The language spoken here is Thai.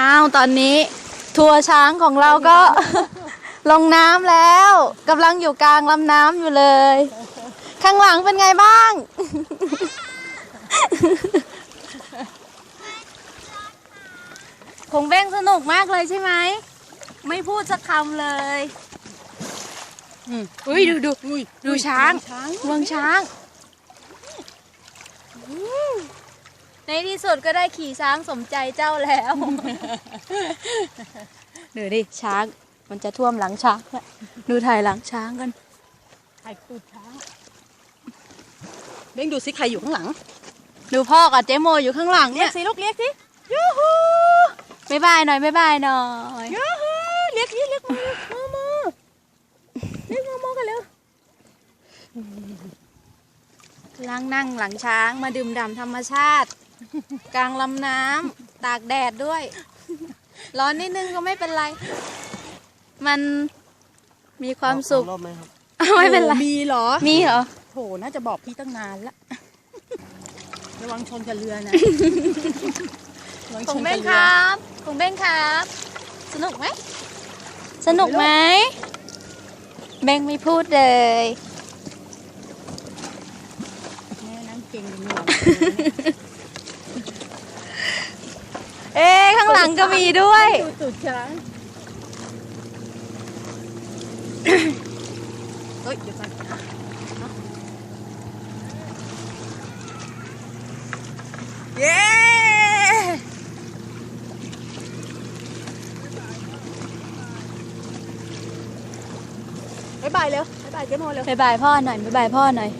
อ้าวตอนนี้ ทัวร์ช้างของเราก็ ลงน้ำแล้วกำลังอยู่กลางลำน้ำอยู่เลย ข้างหลังเป็นไงบ้าง คงเบ้งสนุกมากเลยใช่ไหม ไม่พูดสักคำเลยอุ้ยดูดูดูช้างช้างเมืองช้างอืม ในที่สุดก็ได้ขี่ช้างสมใจเจ้าแล้ว ดูดิช้างมันจะท่วมหลังช้างแล้วดูถ่ายหลังช้างกันไข่ตูดช้างเบ้งดูสิใครอยู่ข้างหลัง ดูพ่อกับเจโมอยู่ข้างหลังเรีเนี่ยยกสิลูกเรียกสิยูฮูบายบายหน่อยบายบายหน่อยยูฮูเรียกสิเรียกมือมือมือเรียกมือมือกันเร็วกำลังนั่งหลังช้างมาดื่มด่ำธรรมชาติ กลางลำน้ำตากแดดด้วย ร้อนนิดนึงก็ไม่เป็นไร มันมีความสุข รอบไหมครับ ไม่เป็นไรโอ้มีเหรอ มีเหรอโถน่าจะบอกพี่ตั้งนานละ ระวังชนกับเรือนะระวัของชนเบ้กังบครือ รับของเบ้งครับ สนุกไหม สนุกไหม เบ้งไม่พูดเลย แม่นั่งเก่งอยู่เอ๊ะข้างหลังก็มีด้วย ดูตูดช้างเฮ้ยเดี๋ยวก่อนเย้บายบายเร็วบายบายเจ๊โมเร็ว บายบายพ่อหน่อยบายบายพ่อหน่อย